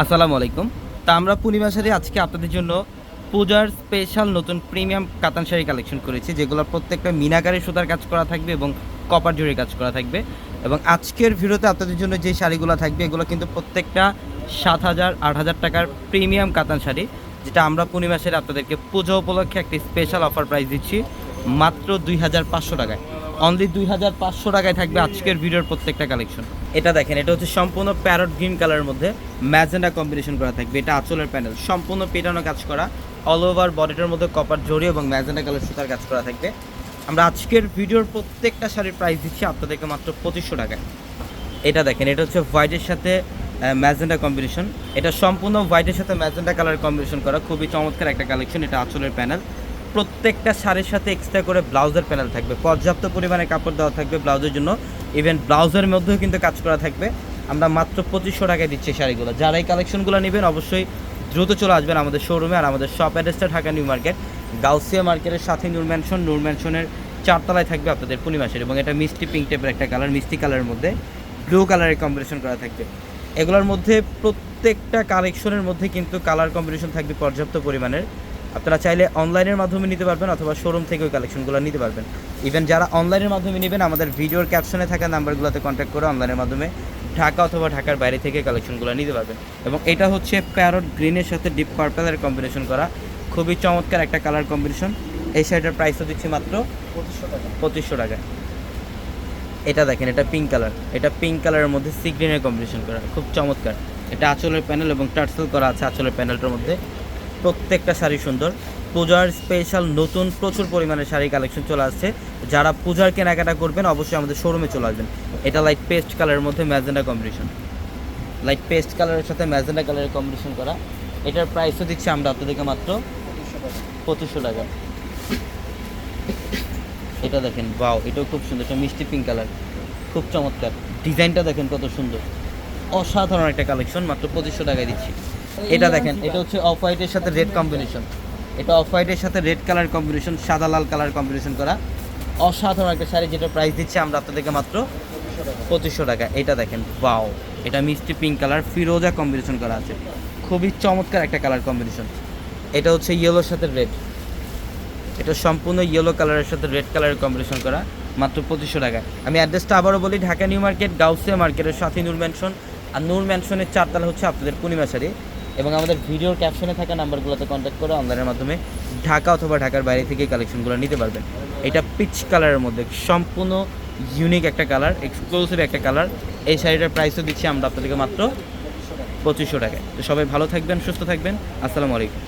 আসসালামু আলাইকুম। তা আমরা পূর্ণিমা শাড়ি আজকে আপনাদের জন্য পূজার স্পেশাল নতুন প্রিমিয়াম কাতান শাড়ি কালেকশন করেছি যেগুলো প্রত্যেকটা মিনাকারি সুতার কাজ করা থাকবে এবং কপার জুড়ে কাজ করা থাকবে। এবং আজকের ভিডিওতে আপনাদের জন্য যে শাড়িগুলো থাকবে, এগুলো কিন্তু প্রত্যেকটা সাত হাজার, আট হাজার টাকার প্রিমিয়াম কাতান শাড়ি, যেটা আমরা পূর্ণিমা শাড়ি আপনাদেরকে পুজো উপলক্ষে একটি স্পেশাল অফার প্রাইস দিচ্ছি, মাত্র দুই হাজার পাঁচশো টাকায়। অনলি দুই হাজার পাঁচশো টাকায় থাকবে আজকের ভিডিওর প্রত্যেকটা কালেকশন এটা দেখেন, এটা হচ্ছে সম্পূর্ণ প্যারট গ্রিন কালারের মধ্যে ম্যাজেন্ডা কম্বিনেশন করা থাকবে। এটা আঁচলের প্যানেল সম্পূর্ণ পেটানো কাজ করা অল ওভার বডিটার মধ্যে কপার জড়ি এবং ম্যাজেন্ডা কালার সুতার কাজ করা থাকবে। আমরা আজকের ভিডিওর প্রত্যেকটা শাড়ির প্রাইস দিচ্ছি আপনাদেরকে মাত্র পঁচিশশো টাকায়। এটা দেখেন, এটা হচ্ছে হোয়াইটের সাথে ম্যাজেন্ডা কম্বিনেশন এটা সম্পূর্ণ হোয়াইটের সাথে ম্যাজেন্ডা কালার কম্বিনেশন করা, খুবই চমৎকার একটা কালেকশন এটা আঁচলের প্যানেল প্রত্যেকটা শাড়ির সাথে এক্সট্রা করে ব্লাউজের প্যানেল থাকবে। পর্যাপ্ত পরিমাণে কাপড় দেওয়া থাকবে ব্লাউজের জন্য। ইভেন ব্লাউজের মধ্যেও কিন্তু কাজ করা থাকবে। আমরা মাত্র পঁচিশশো টাকায় দিচ্ছি শাড়িগুলো। যারা এই কালেকশনগুলো নেবেন, অবশ্যই দ্রুত চলে আসবেন আমাদের শোরুমে আর আমাদের শপ অ্যাড্রেসটা ঢাকা নিউ মার্কেট, গাউসিয়া মার্কেটের সাথে নূর ম্যানশন নূর ম্যানশনের চারতলায় থাকবে আপনাদের পূর্ণিমাসের এবং এটা মিষ্টি পিঙ্ক টাইপের একটা কালার মিষ্টি কালারের মধ্যে ব্লু কালারের কম্বিনেশন করা থাকবে। এগুলোর মধ্যে প্রত্যেকটা কালেকশনের মধ্যে কিন্তু কালার কম্বিনেশন থাকবে পর্যাপ্ত পরিমাণের। আপনারা চাইলে অনলাইনের মাধ্যমে নিতে পারবেন অথবা শোরুম থেকে ওই কালেকশনগুলো নিতে পারবেন। ইভেন যারা অনলাইনের মাধ্যমে নেবেন, আমাদের ভিডিওর ক্যাপশনে থাকা নাম্বারগুলোতে কন্ট্যাক্ট করে অনলাইনের মাধ্যমে ঢাকা অথবা ঢাকার বাইরে থেকে কালেকশনগুলো নিতে পারবেন। এবং এটা হচ্ছে প্যারট গ্রিনের সাথে ডিপ পার্পেলের কম্বিনেশন করা। খুবই চমৎকার একটা কালার কম্বিনেশন এই শাড়িটার প্রাইসও দিচ্ছি মাত্র পঁচিশশো টাকা। পঁচিশশো টাকায় এটা দেখেন, এটা পিঙ্ক কালার এটা পিঙ্ক কালারের মধ্যে সি গ্রিনের কম্বিনেশন করা। খুব চমৎকার। এটা আঁচলের প্যানেল এবং টার্সেল করা আছে আঁচলের প্যানেলটার মধ্যে। প্রত্যেকটা শাড়ি সুন্দর। পূজার স্পেশাল নতুন প্রচুর পরিমাণে শাড়ি কালেকশন চলে আসছে। যারা পূজার কেনাকাটা করবেন, অবশ্যই আমাদের শোরুমে চলে আসবেন। এটা লাইট পেস্ট কালারের মধ্যে ম্যাজেন্ডা কম্বিনেশন লাইট পেস্ট কালারের সাথে ম্যাজেন্ডা কালারের কম্বিনেশন করা। এটার প্রাইসও দিচ্ছি আমরা আপনাদেরকে মাত্র পঁচিশশো টাকা। এটা দেখেন বাও এটাও খুব সুন্দর। এটা মিষ্টি পিঙ্ক কালার খুব চমৎকার। ডিজাইনটা দেখেন কত সুন্দর। অসাধারণ একটা কালেকশন মাত্র পঁচিশশো টাকায় দিচ্ছি। এটা দেখেন, এটা হচ্ছে অফ হোয়াইটের সাথে রেড কম্বিনেশন এটা অফ হোয়াইটের সাথে রেড কালার কম্বিনেশন সাদা লাল কালার কম্বিনেশন করা। অসাধারণ একটা শাড়ি, যেটা প্রাইস দিচ্ছে আমরা আপনাদেরকে মাত্র পঁচিশশো টাকা। এটা দেখেন বাও এটা মিষ্টি পিঙ্ক কালার ফিরোজা কম্বিনেশন করা আছে। খুবই চমৎকার একটা কালার কম্বিনেশন এটা হচ্ছে ইয়েলোর সাথে রেড এটা সম্পূর্ণ ইয়েলো কালারের সাথে রেড কালারের কম্বিনেশন করা, মাত্র পঁচিশশো টাকায় আমি অ্যাড্রেসটা আবারও বলি, ঢাকা নিউ মার্কেট, গাউসিয়া মার্কেটের সাথে নূর ম্যানশন আর নূর ম্যানশনের চারতলা হচ্ছে আপনাদের পূর্ণিমা শাড়ি। এবং আমাদের ভিডিওর ক্যাপশনে থাকা নাম্বারগুলোতে কন্ট্যাক্ট করে অনলাইনের মাধ্যমে ঢাকা অথবা ঢাকার বাইরে থেকে কালেকশনগুলো নিতে পারবেন। এটা পিচ কালারের মধ্যে, সম্পূর্ণ ইউনিক একটা কালার এক্সক্লুসিভ একটা কালার এই শাড়িটার প্রাইসও দিচ্ছি আমরা আপনাদেরকে মাত্র পঁচিশশো টাকা টাকায়। তো সবাই ভালো থাকবেন, সুস্থ থাকবেন। আসসালামু আলাইকুম।